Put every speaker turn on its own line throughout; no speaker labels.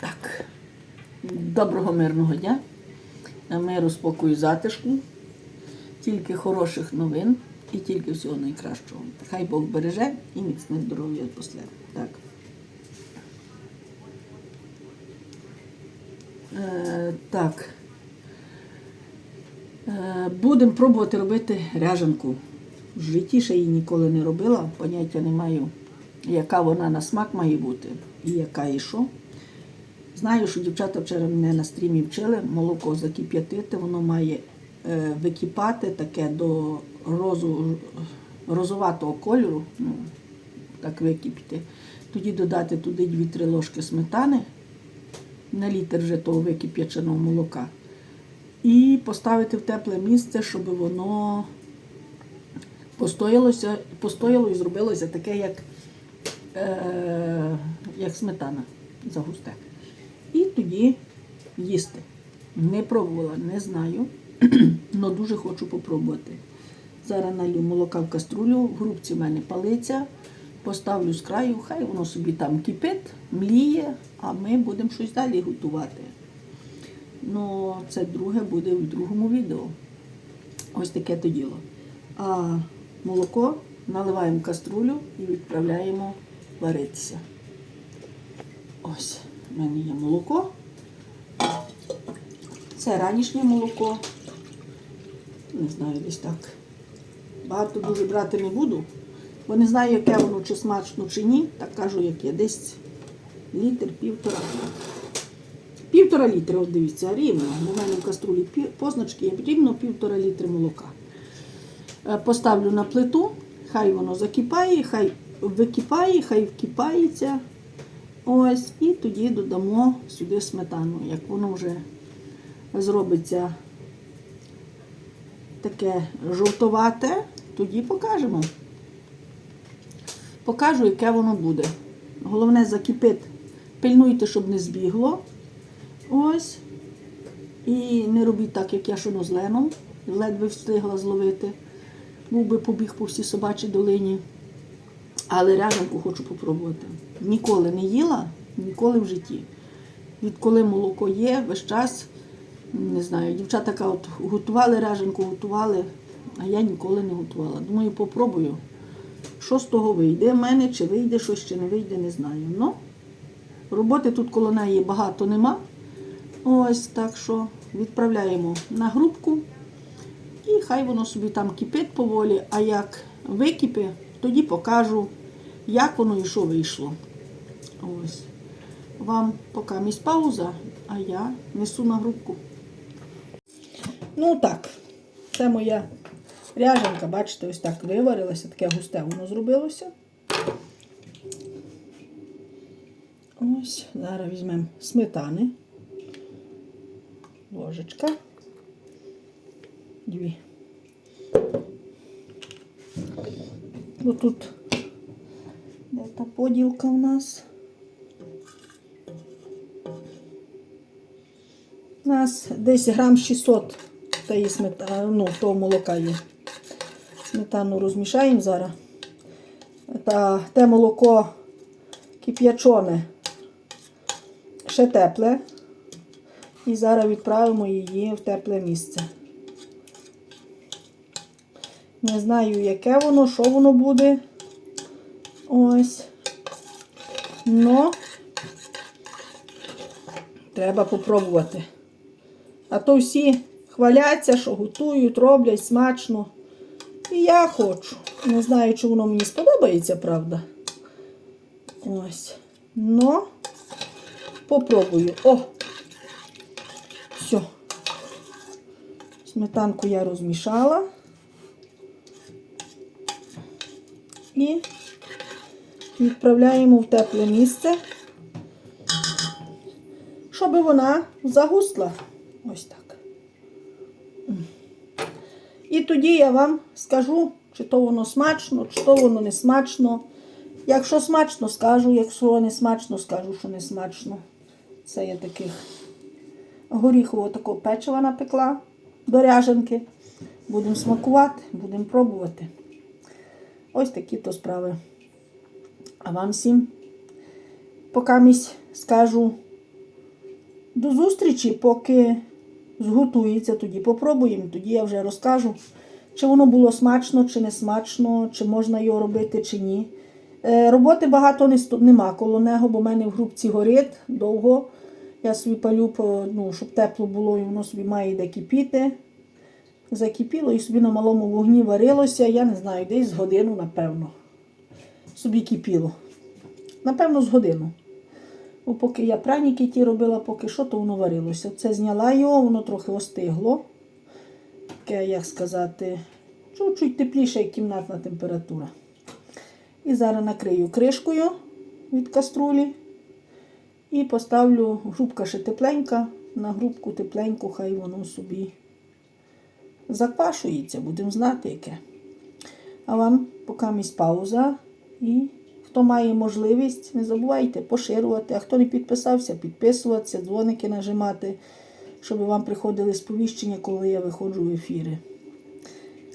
Так. Доброго мирного дня. Миру, спокою, затишку. Тільки хороших новин і тільки всього найкращого. Хай Бог береже і міцне здоров'я після. Так. Е, так. Е, будемо пробувати робити ряжанку. В житті ще її ніколи не робила, поняття не маю, яка вона на смак має бути і яка і що. Знаю, що дівчата вчора мене на стрімі вчили молоко закип'ятити, воно має е, википати таке до розу, розоватого кольору, ну, так википіти. Тоді додати туди 2-3 ложки сметани на літр вже того викип'яченого молока. І поставити в тепле місце, щоб воно постоялося, постояло і зробилося таке, як, е, як сметана загусте. Тоді їсти. Не пробувала, не знаю, але дуже хочу попробувати. Зараз налью молока в каструлю, в грубці в мене палиця, поставлю з краю, хай воно собі там кипить, мліє, а ми будемо щось далі готувати. Ну, це друге буде в другому відео. Ось таке то діло. А молоко наливаємо в каструлю і відправляємо варитися. Ось, в мене є молоко. Це ранішнє молоко. Не знаю, десь так. Багато дуже брати не буду, бо не знаю, яке воно, чи смачно, чи ні. Так кажу, яке. Десь літр, півтора. Півтора літра, от дивіться, рівно. У мене в каструлі позначки є рівно півтора літри молока. Е, Поставлю на плиту, хай воно закипає, хай википає, хай вкипається. Ось, і тоді додамо сюди сметану. Як воно вже зробиться таке жовтовате, тоді покажемо. Покажу, яке воно буде. Головне закипить. Пильнуйте, щоб не збігло. Ось. І не робіть так, як я шоно з Леном. Ледве встигла зловити. Був би побіг по всій собачій долині. Але ряжанку хочу попробувати. Ніколи не їла, ніколи в житті. Відколи молоко є, весь час, не знаю, дівчата кажуть, готували ряжанку, готували, а я ніколи не готувала. Думаю, попробую. Що з того вийде в мене, чи вийде щось, чи не вийде, не знаю. Ну, роботи тут коло неї багато нема. Ось так що відправляємо на грубку. І хай воно собі там кипить поволі, а як википе, тоді покажу, як воно і що вийшло. Ось. Вам поки місць пауза, а я несу на грубку. Ну так, це моя ряженка, бачите, ось так виварилася, таке густе воно зробилося. Ось, зараз візьмемо сметани. Ложечка. Дві. Ось тут де та поділка у нас. У нас десь грам 600 тієї сметани, ну, того молока є. Сметану розмішаємо зараз. Та, те молоко кип'ячоне, ще тепле. І зараз відправимо її в тепле місце. Не знаю, яке воно, що воно буде. Ось. Но треба попробувати. А то всі хваляться, що готують, роблять смачно. І я хочу. Не знаю, чи воно мені сподобається, правда. Ось. Но попробую. О! Все. Сметанку я розмішала. І відправляємо в тепле місце, щоб вона загусла. Ось так. І тоді я вам скажу, чи то воно смачно, чи то воно не смачно. Якщо смачно, скажу, якщо не смачно, скажу, що не смачно. Це я таких горіхового такого печива напекла до ряженки. Будемо смакувати, будемо пробувати. Ось такі то справи. А вам всім поки скажу до зустрічі, поки зготується, тоді попробуємо, тоді я вже розкажу, чи воно було смачно, чи не смачно, чи можна його робити, чи ні. Е, Роботи багато не нема коло нього, бо в мене в грубці горить довго. Я собі палю, ну, щоб тепло було, і воно собі має де кипіти. Закипіло і собі на малому вогні варилося, я не знаю, десь годину, напевно. Собі кипіло. Напевно, з годину. Бо поки я праніки ті робила, поки що, то воно варилося. Це зняла його, воно трохи остигло. Таке, як сказати, чуть-чуть тепліше, як кімнатна температура. І зараз накрию кришкою від каструлі. І поставлю, грубка ще тепленька, на грубку тепленьку, хай воно собі заквашується, будемо знати яке. А вам поки місць пауза. І хто має можливість, не забувайте поширювати. А хто не підписався, підписуватися, дзвоники нажимати, щоб вам приходили сповіщення, коли я виходжу в ефіри.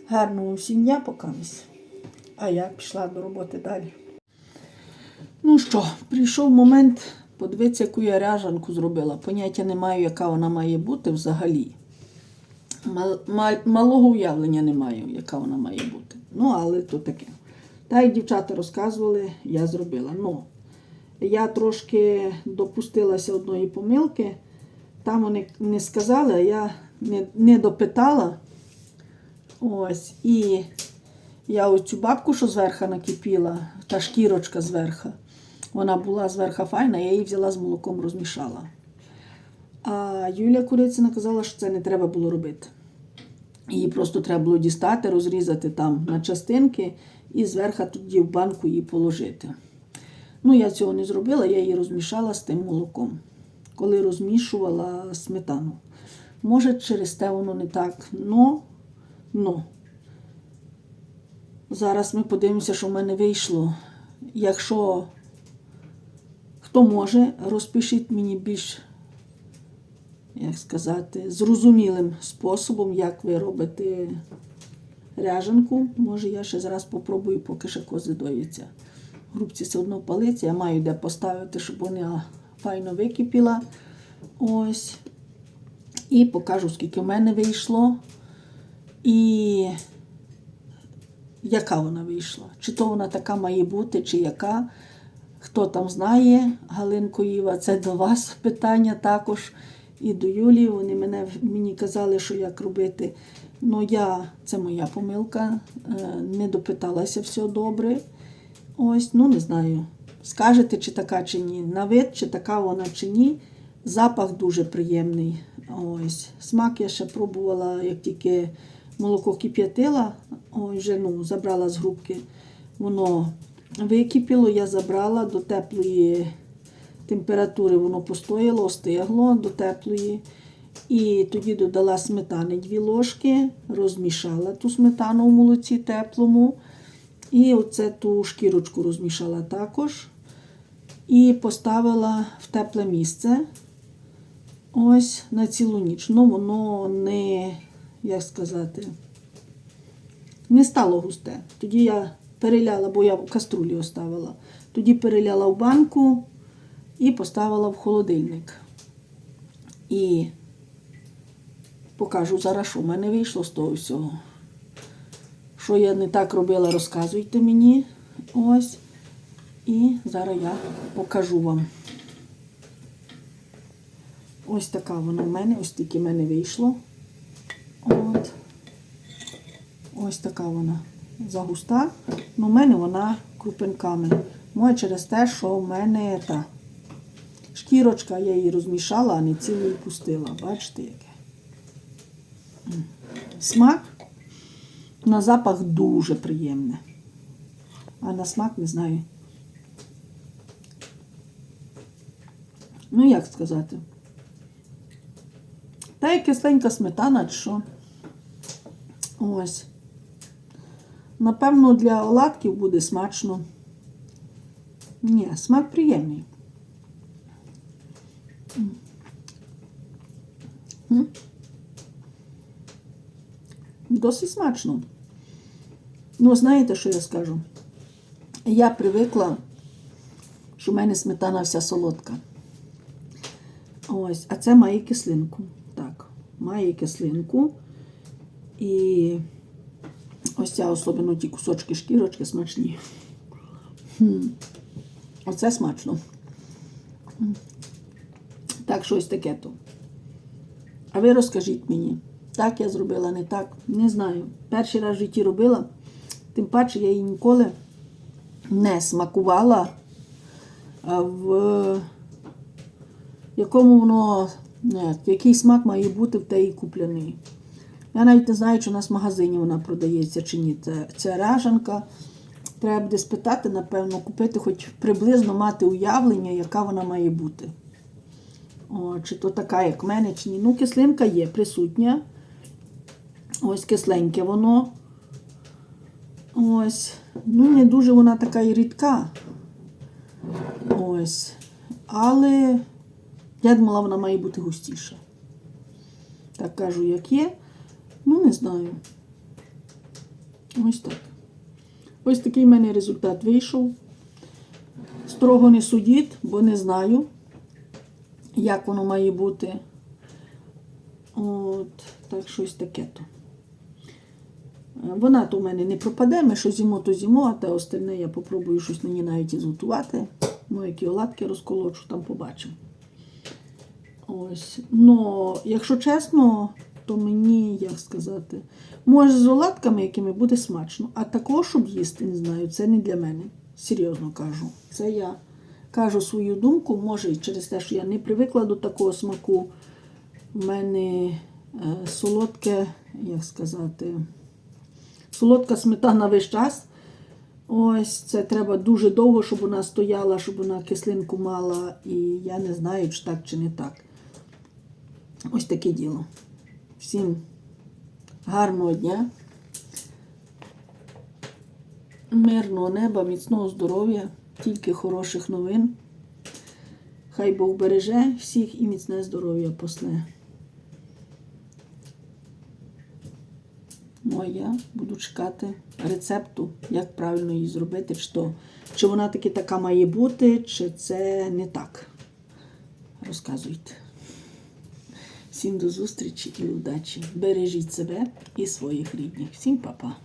Гарного всім дня поки. А я пішла до роботи далі. Ну що, прийшов момент подивитися, яку я ряжанку зробила. Поняття не маю, яка вона має бути взагалі. Мал- мал- малого уявлення не маю, яка вона має бути. Ну, але то таке. Та й дівчата розказували, я зробила. Ну, я трошки допустилася одної помилки. Там вони не сказали, а я не, не допитала. Ось. І я оцю бабку, що зверху накипіла, та шкірочка зверху, вона була зверху файна, я її взяла з молоком, розмішала. А Юлія Курицина казала, що це не треба було робити. Її просто треба було дістати, розрізати там на частинки і зверху тоді в банку її положити. Ну, я цього не зробила, я її розмішала з тим молоком, коли розмішувала сметану. Може, через те воно не так. Но, но. Зараз ми подивимося, що в мене вийшло. Якщо хто може, розпишіть мені більш як сказати, зрозумілим способом, як ви робите ряжанку. Може, я ще зараз попробую, поки ще кози доїться. Грубці все одно палиться, я маю де поставити, щоб вона файно википіла. Ось. І покажу, скільки в мене вийшло. І яка вона вийшла. Чи то вона така має бути, чи яка. Хто там знає, Галинко Іва, це до вас питання також. І до Юлії вони мене, мені казали, що як робити. Ну, я, це моя помилка, е, не допиталася все добре. Ось, ну не знаю. Скажете, чи така, чи ні. На вид, чи така вона, чи ні. Запах дуже приємний. Ось. Смак я ще пробувала, як тільки молоко кип'ятила, вже ну, забрала з грубки. Воно википіло, я забрала до теплої температури, воно постояло, остигло до теплої. І тоді додала сметани дві ложки, розмішала ту сметану в молоці теплому. І оце ту шкірочку розмішала також. І поставила в тепле місце. Ось на цілу ніч. Ну, воно не, як сказати, не стало густе. Тоді я переляла, бо я в каструлі оставила. Тоді переляла в банку і поставила в холодильник. І покажу зараз, що в мене вийшло з того всього. Що я не так робила, розказуйте мені. Ось. І зараз я покажу вам. Ось така вона в мене, ось тільки в мене вийшло. От. Ось така вона загуста. Ну, в мене вона крупинками. Може через те, що в мене та шкірочка, я її розмішала, а не цілу пустила. Бачите, яке? Смак на запах дуже приємний. А на смак не знаю. Ну, як сказати? Та як кисленька сметана, що. Ось. Напевно, для оладків буде смачно. Ні, смак приємний. Досить смачно. Ну, знаєте, що я скажу? Я привикла, що в мене сметана вся солодка. Ось, а це має кислинку. Так, має кислинку. І ось ця особливо ті кусочки шкірочки смачні. Оце смачно. Так, щось таке то. А ви розкажіть мені, так я зробила, не так. Не знаю. Перший раз в житті робила, тим паче я її ніколи не смакувала в якому воно, не, який смак має бути в теї купляний. Я навіть не знаю, чи у нас в магазині вона продається чи ні. Це, це ряжанка. Треба буде спитати, напевно, купити, хоч приблизно мати уявлення, яка вона має бути. О, чи то така, як в мене, чи ні. Ну, кислинка є присутня. Ось кисленьке воно. Ось. Ну, не дуже вона така і рідка. Ось. Але я думала, вона має бути густіша. Так кажу, як є. Ну, не знаю. Ось так. Ось такий в мене результат вийшов. Строго не судіть, бо не знаю, як воно має бути. От, так щось таке то. Вона то в мене не пропаде, ми що зімо, то зімо, а те остальне я попробую щось ній навіть і зготувати. Ну, які оладки розколочу, там побачимо. Ось. Ну, якщо чесно, то мені, як сказати, може з оладками, якими буде смачно. А такого, щоб їсти, не знаю, це не для мене. Серйозно кажу. Це я кажу свою думку, може, через те, що я не привикла до такого смаку. У мене е, солодке, як сказати, солодка сметана весь час. Ось це треба дуже довго, щоб вона стояла, щоб вона кислинку мала. І я не знаю, чи так, чи не так. Ось таке діло. Всім гарного дня, мирного неба, міцного здоров'я, тільки хороших новин. Хай Бог береже всіх і міцне здоров'я после. Ну, а я буду чекати рецепту, як правильно її зробити, чи, то, чи вона таки така має бути, чи це не так. Розказуйте. Всім до зустрічі і удачі. Бережіть себе і своїх рідних. Всім па-па.